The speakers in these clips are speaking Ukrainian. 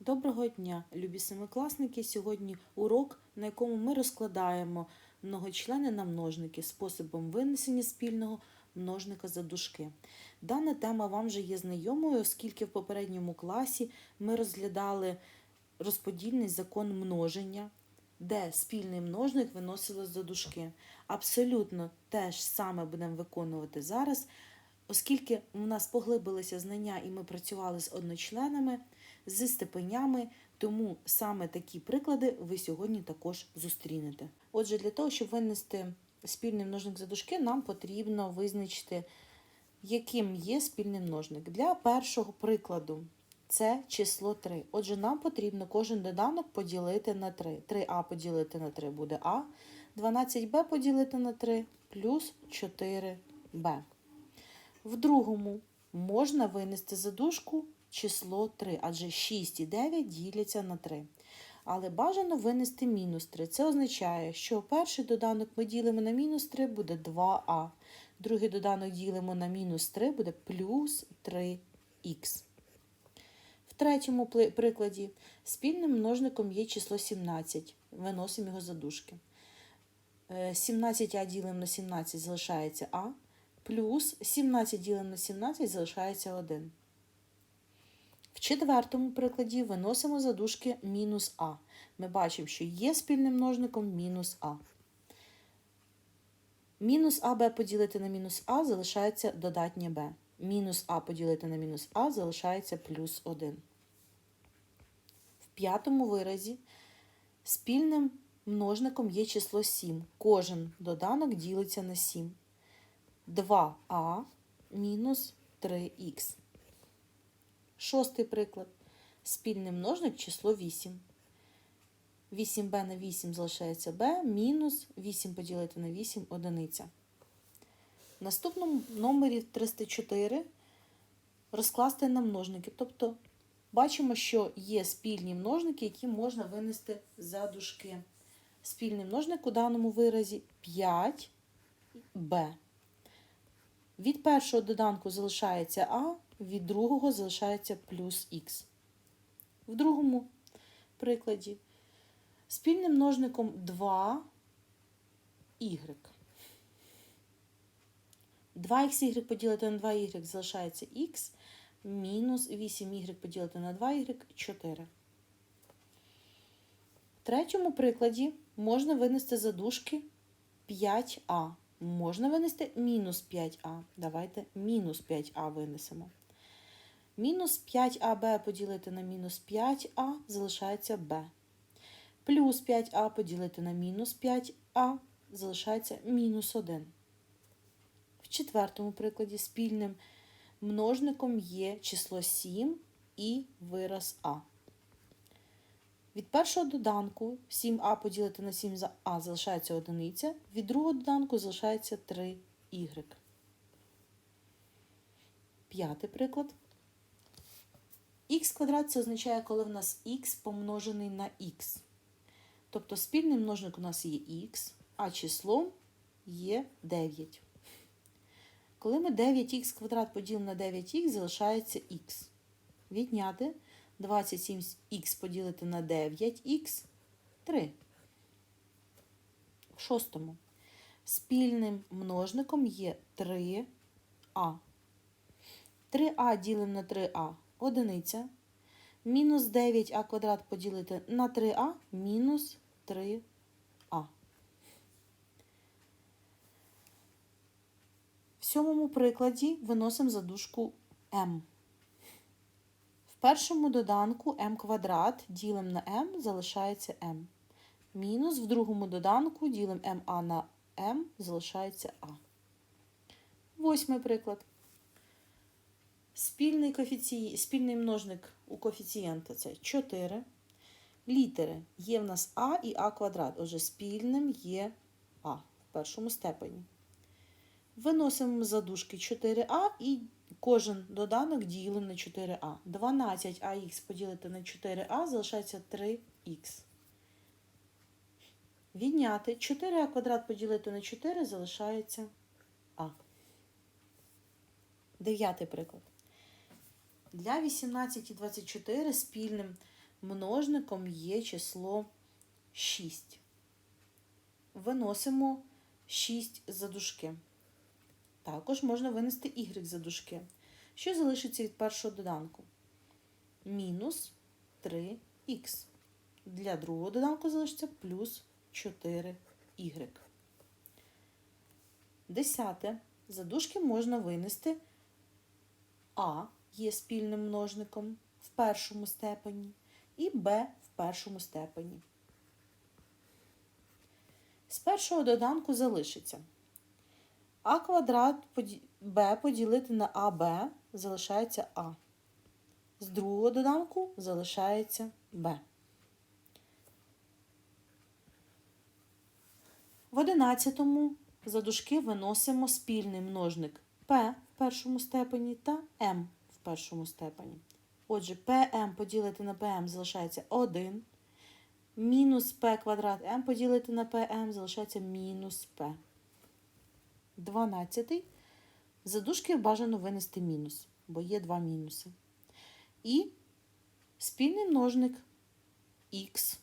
Доброго дня, любі семикласники! Сьогодні урок, на якому ми розкладаємо многочлени на множники способом винесення спільного множника за дужки. Дана тема вам вже є знайомою, оскільки в попередньому класі ми розглядали розподільний закон множення, де спільний множник виносили за дужки. Абсолютно те ж саме будемо виконувати зараз, оскільки у нас поглибилися знання і ми працювали з одночленами зі степенями, тому саме такі приклади ви сьогодні також зустрінете. Отже, для того, щоб винести спільний множник за дужки, нам потрібно визначити, яким є спільний множник. Для першого прикладу це число 3. Отже, нам потрібно кожен доданок поділити на 3. 3а поділити на 3 буде А, 12b поділити на 3 плюс 4b. В другому можна винести за дужку число 3, адже 6 і 9 діляться на 3. Але бажано винести мінус 3. Це означає, що перший доданок ми ділимо на мінус 3 буде 2а. Другий доданок ділимо на мінус 3 буде плюс 3х. В третьому прикладі спільним множником є число 17. Виносимо його за дужки. Е, 17а ділимо на 17 залишається а. Плюс 17 ділимо на 17 залишається 1. В четвертому прикладі виносимо за дужки мінус а. Ми бачимо, що є спільним множником мінус а. Мінус АБ поділити на мінус А залишається додатнє Б. Мінус А поділити на мінус А залишається плюс 1. В п'ятому виразі спільним множником є число 7. Кожен доданок ділиться на 7. 2а мінус 3х. Шостий приклад. Спільний множник число 8. 8b на 8 залишається b, мінус 8 поділити на 8 одиниця. В наступному номері 304 розкласти на множники. Тобто бачимо, що є спільні множники, які можна винести за дужки. Спільний множник у даному виразі 5b. Від першого доданку залишається а, від другого залишається плюс х. В другому прикладі спільним множником 2 y. 2х поділити на 2y залишається х, мінус 8y поділити на 2y 4. В третьому прикладі можна винести за дужки 5а. Можна винести мінус 5а. Давайте мінус 5а винесемо. Мінус 5аб поділити на мінус 5а залишається b. Плюс 5а поділити на мінус 5а залишається мінус 1. В четвертому прикладі спільним множником є число 7 і вираз а. Від першого доданку 7а поділити на 7а залишається одиниця, від другого доданку залишається 3y. П'ятий приклад. Х квадрат це означає, коли в нас х помножений на х. Тобто спільний множник у нас є х, а числом є 9. Коли ми 9х квадрат поділимо на 9х, залишається х. Відняти 27х поділити на 9х 3. В шостому. Спільним множником є 3а. 3а ділимо на 3а одиниця. Мінус 9а квадрат поділити на 3а мінус 3а. В сьомому прикладі виносимо задушку m. В першому доданку m квадрат ділимо на m, залишається m. Мінус в другому доданку ділимо ma на m, залишається a. Восьмий приклад. Спільний, коефіці... Спільний множник у коефіцієнта це 4. Літери є в нас а і а квадрат. Отже, спільним є а в першому степені. Виносимо за дужки 4а і кожен доданок ділимо на 4а. 12ах поділити на 4а залишається 3х. Відняти 4а квадрат поділити на 4 залишається а. Дев'ятий приклад. Для 18 і 24 спільним множником є число 6. Виносимо 6 за дужки. Також можна винести y за дужки. Що залишиться від першого доданку? Мінус 3х. Для другого доданку залишиться плюс 4y. Десяте. За дужки можна винести а є спільним множником в першому степені і b в першому степені. З першого доданку залишиться а квадрат b поділити на аб залишається а. З другого доданку залишається b. В одинадцятому за дужки виносимо спільний множник p в першому степені та m першому степені. Отже, pm поділити на pm залишається 1. Мінус p квадрат m поділити на pm залишається мінус p. 12. За дужки бажано винести мінус, бо є два мінуси. І спільний множник х,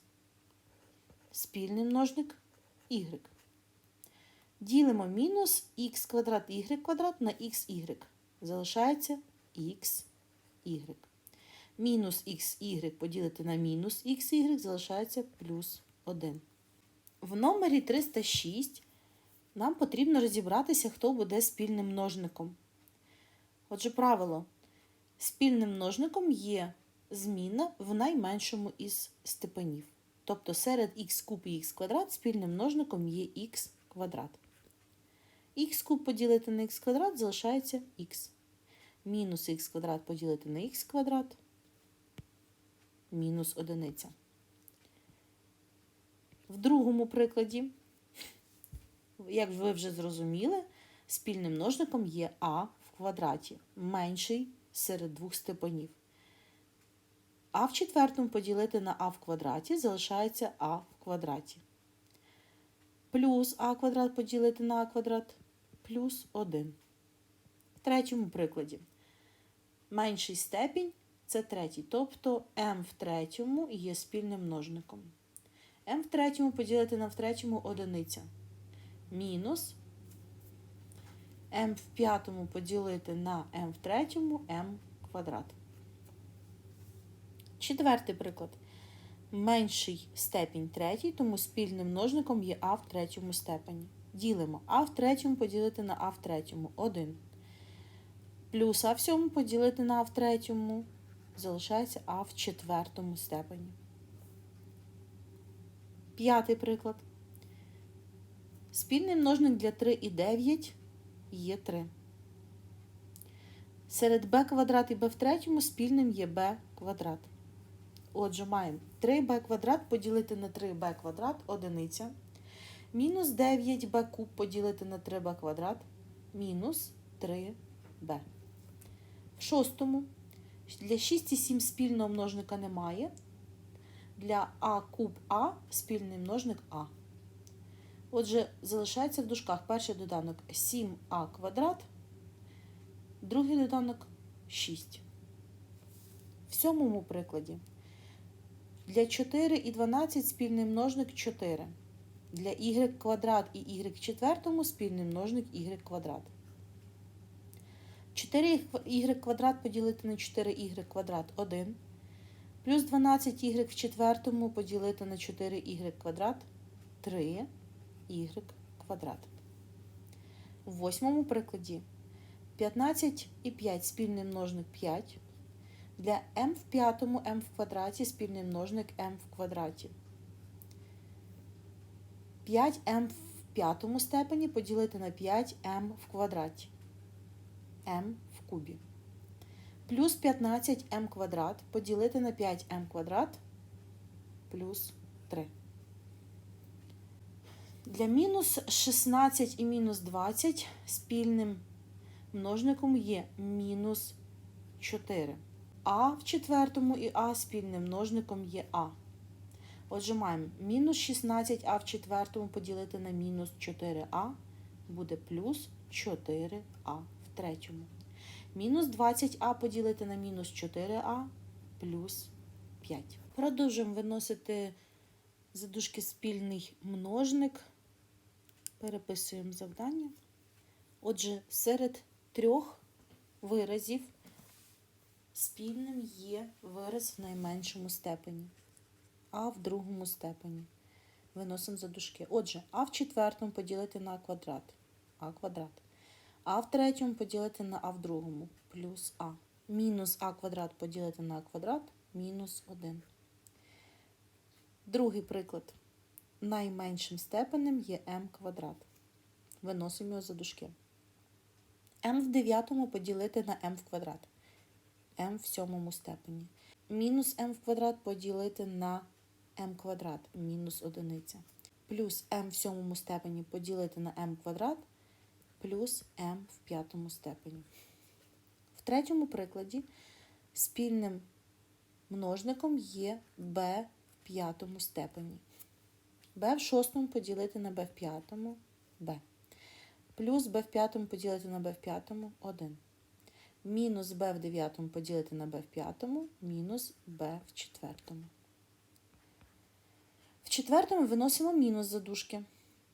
спільний множник y. Ділимо мінус х квадрат y квадрат на xy. Залишається xy. Мінус xy поділити на мінус xy залишається плюс 1. В номері 306 нам потрібно розібратися, хто буде спільним множником. Отже, правило. Спільним множником є зміна в найменшому із степенів. Тобто серед х куб і х квадрат спільним множником є х квадрат. х куб поділити на х квадрат залишається х. Мінус х квадрат поділити на х квадрат мінус одиниця. В другому прикладі, як ви вже зрозуміли, спільним множником є а в квадраті, менший серед двох степенів. А в четвертому поділити на а в квадраті залишається а в квадраті. Плюс а квадрат поділити на а квадрат плюс 1. В третьому прикладі. Менший степінь це третій. Тобто m в третьому є спільним множником. m в третьому поділити на в третьому одиниця. Мінус m в п'ятому поділити на m в третьому m квадрат. Четвертий приклад. Менший степінь третій, тому спільним множником є а в третьому степені. Ділимо а в третьому поділити на а в третьому 1. Плюс а в сьому поділити на а в третьому залишається а в четвертому степені. П'ятий приклад. Спільний множник для 3 і 9 є 3. Серед b квадрат і b в третьому спільним є b квадрат. Отже, маємо 3b квадрат поділити на 3b квадрат одиниця. Мінус 9b куб поділити на 3b квадрат мінус 3b. В шостому для 6 і 7 спільного множника немає. Для а куб А спільний множник А. Отже, залишається в дужках перший доданок 7а квадрат, другий доданок 6. В сьомому прикладі. Для 4 і 12 спільний множник 4. Для y квадрат і y четвертому спільний множник y квадрат. 4y квадрат поділити на 4y квадрат 1. Плюс 12y в четвертому поділити на 4y квадрат 3y квадрат. У восьмому прикладі 15 і 5 спільний множник 5. Для m в п'ятому m в квадраті спільний множник m в квадраті. 5m в п'ятому степені поділити на 5m в квадраті m в кубі. Плюс 15m квадрат поділити на 5m квадрат плюс 3. Для мінус 16 і мінус 20 спільним множником є мінус 4. А в четвертому і А спільним множником є А. Отже, маємо мінус 16а в четвертому поділити на мінус 4а буде плюс 4а в третьому. Мінус 20а поділити на мінус 4а плюс 5. Продовжуємо виносити за дужки спільний множник. Переписуємо завдання. Отже, серед трьох виразів спільним є вираз в найменшому степені, а в другому степені. Виносимо за дужки. Отже, а в четвертому поділити на квадрат. А квадрат. А в третьому поділити на а в другому. Плюс а. Мінус а квадрат поділити на а квадрат. Мінус 1. Другий приклад. Найменшим степенем є m квадрат. Виносимо його за дужки. m в дев'ятому поділити на m в квадрат. m в сьомому степені. Мінус m в квадрат поділити на m квадрат. Мінус одиниця. Плюс m в сьомому степені поділити на m квадрат. Плюс m в п'ятому степені. В третьому прикладі спільним множником є b в п'ятому степені. b в шостому поділити на b в п'ятому b. Плюс b в п'ятому поділити на b в п'ятому 1. Мінус b в дев'ятому поділити на b в п'ятому, мінус b в четвертому. В четвертому виносимо мінус задушки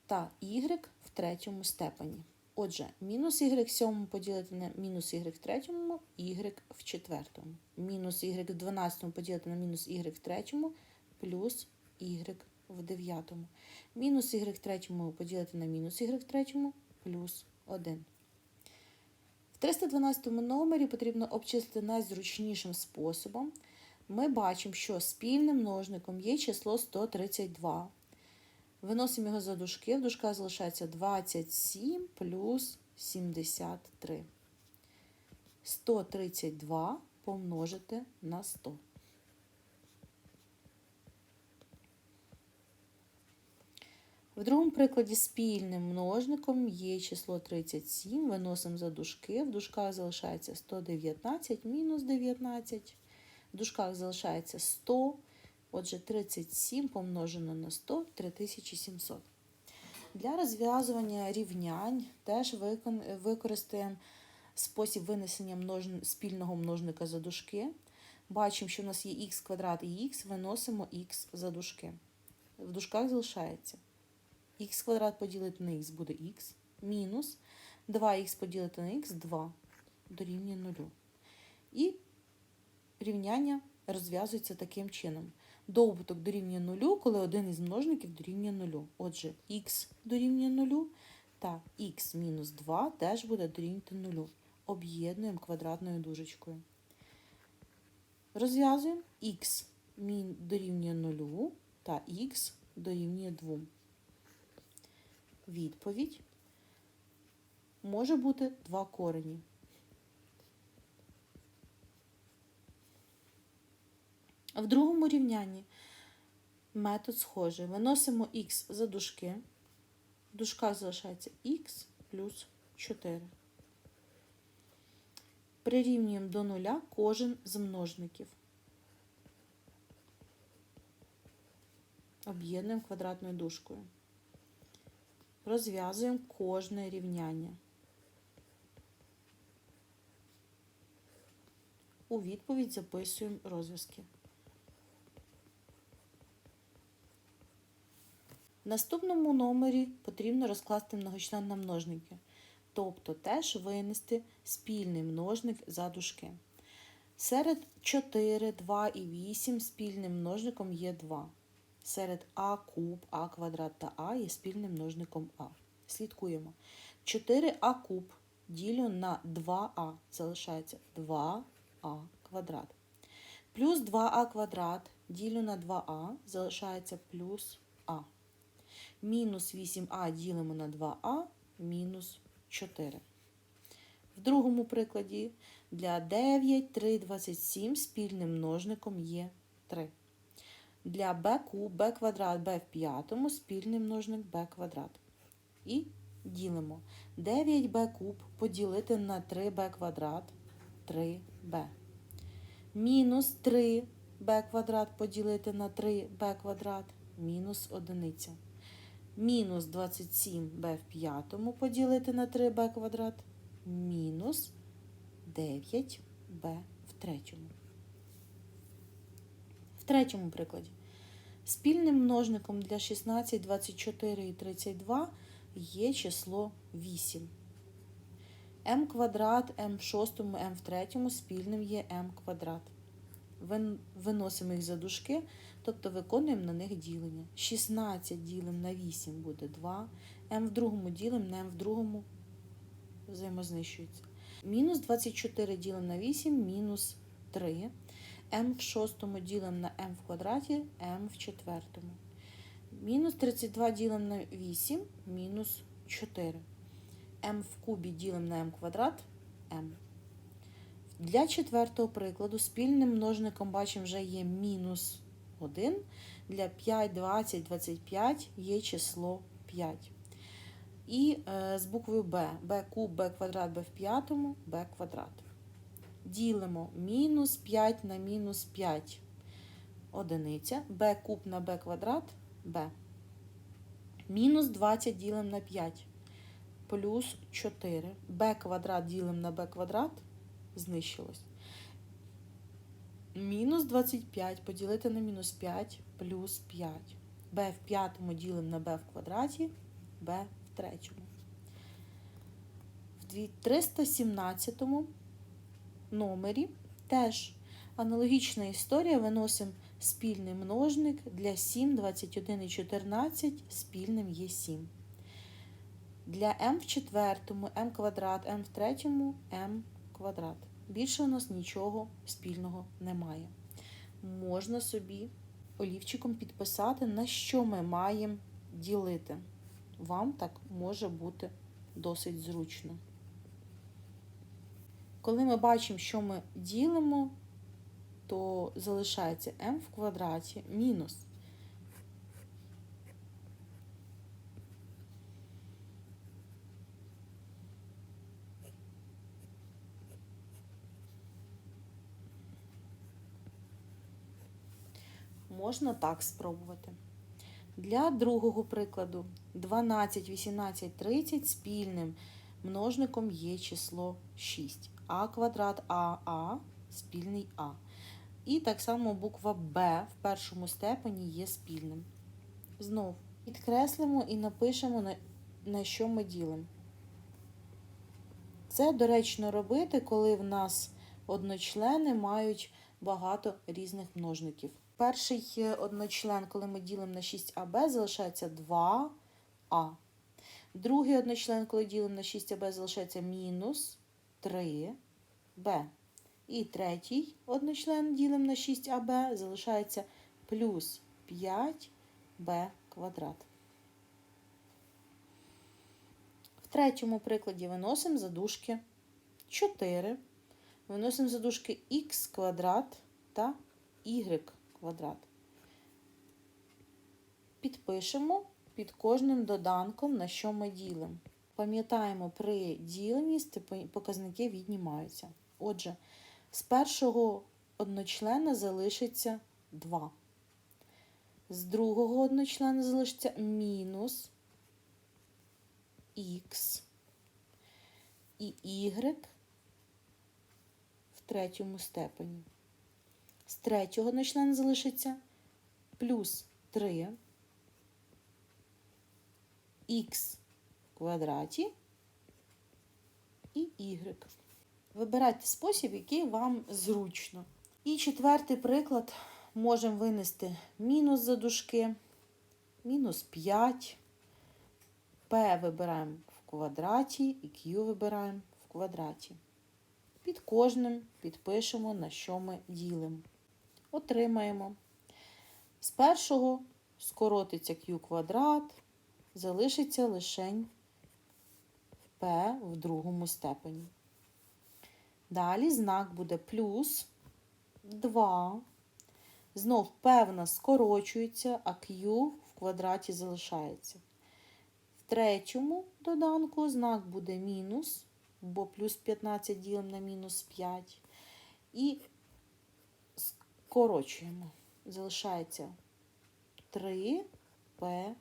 та y в третьому степені. Отже, мінус y в сьомому поділити на мінус y в третьому, y в четвертому. Мінус y в дванадцятому поділити на мінус y в третьому, плюс y в дев'ятому. Мінус y в третьому поділити на мінус y в третьому, плюс 1. В 312 номері потрібно обчислити найзручнішим способом. Ми бачимо, що спільним множником є число 132. Виносимо його за дужки. В дужках залишається 27 плюс 73. 132 помножити на 100. В другому прикладі спільним множником є число 37. Виносимо за дужки. В дужках залишається 119 мінус 19. В дужках залишається 100. Отже, 37 помножено на 100 3700. Для розв'язування рівнянь теж використаємо спосіб винесення множ... спільного множника за дужки. Бачимо, що у нас є х квадрат і х, виносимо х за дужки. В дужках залишається х квадрат поділити на х буде х, мінус 2х поділити на х 2 дорівнює 0. І рівняння розв'язується таким чином. Довбуток дорівнює 0, коли один із множників дорівнює 0. Отже, х дорівнює 0 та х мінус 2 теж буде дорівнювати 0. Об'єднуємо квадратною дужечкою. Розв'язуємо х дорівнює 0 та х дорівнює 2. Відповідь може бути два корені. В другому рівнянні метод схожий. Виносимо х за дужки. В дужках залишається х плюс 4. Прирівнюємо до нуля кожен з множників. Об'єднуємо квадратною дужкою. Розв'язуємо кожне рівняння. У відповідь записуємо розв'язки. В наступному номері потрібно розкласти многочлен на множники, тобто теж винести спільний множник за дужки. Серед 4, 2 і 8 спільним множником є 2. Серед а куб, а квадрат та а є спільним множником а. Слідкуємо. 4а куб ділю на 2а залишається 2а квадрат. Плюс 2а квадрат ділю на 2а залишається плюс а. Мінус 8а ділимо на 2а мінус 4. В другому прикладі для 9, 3, 27 спільним множником є 3. Для b куб, b квадрат, b в п'ятому спільний множник b квадрат. І ділимо 9b куб поділити на 3b квадрат 3b. Мінус 3b квадрат поділити на 3b квадрат мінус 1. Мінус 27b в п'ятому поділити на 3b квадрат мінус 9b в третьому. В третьому прикладі. Спільним множником для 16, 24 і 32 є число 8. m квадрат, m в шостому, m в третьому спільним є m квадрат. Виносимо їх за дужки, тобто виконуємо на них ділення. 16 ділимо на 8 буде 2, m в другому ділимо на m в другому взаємознищується. Мінус 24 ділимо на 8, мінус 3. m в шостому ділимо на m в квадраті, m в четвертому. Мінус 32 ділимо на 8, мінус 4. m в кубі ділимо на m квадрат, m. Для четвертого прикладу спільним множником бачимо вже є мінус 1. Для 5, 20, 25 є число 5. І е, з буквою b. b куб, b квадрат, b в п'ятому, b квадрат. Ділимо мінус 5 на мінус 5. Одиниця. b куб на b квадрат, b. Мінус 20 ділимо на 5. Плюс 4. b квадрат ділимо на b квадрат. Знищилось. Мінус 25 поділити на мінус 5 плюс 5. b в п'ятому ділимо на b в квадраті, b в третьому. В дві- 317 номері теж аналогічна історія. Виносимо спільний множник для 7, 21 і 14 спільним є 7. Для m в четвертому, m квадрат, m в третьому, m квадрат. Більше у нас нічого спільного немає. Можна собі олівчиком підписати, на що ми маємо ділити. Вам так може бути досить зручно. Коли ми бачимо, що ми ділимо, то залишається m в квадраті мінус. Можна так спробувати. Для другого прикладу 12, 18, 30 спільним множником є число 6. А квадрат АА спільний А. І так само буква Б в першому степені є спільним. Знов підкреслимо і напишемо, на, що ми ділимо. Це доречно робити, коли в нас одночлени мають багато різних множників. Перший е, одночлен, коли ми ділимо на 6АБ, залишається 2А. Другий одночлен, коли ділимо на 6АБ, залишається мінус 3Б. І третій одночлен ділимо на 6АБ, залишається плюс 5Б квадрат. В третьому прикладі виносимо за дужки 4. Виносимо за дужки х квадрат та y квадрат. Підпишемо під кожним доданком, на що ми ділимо. Пам'ятаємо, при діленні показники віднімаються. Отже, з першого одночлена залишиться 2. З другого одночлена залишиться мінус х і y в третьому степені. З третього одночлена залишиться плюс 3 х в квадраті і y. Вибирайте спосіб, який вам зручно. І четвертий приклад можемо винести мінус за дужки, мінус 5, p вибираємо в квадраті і q вибираємо в квадраті. Під кожним підпишемо, на що ми ділимо. Отримаємо. З першого скоротиться q квадрат, залишиться лишень p в другому степені. Далі знак буде плюс 2. Знов нас скорочується, а q в квадраті залишається. В третьому доданку знак буде мінус, бо плюс 15 ділимо на мінус 5. І скорочуємо. Залишається 3pq.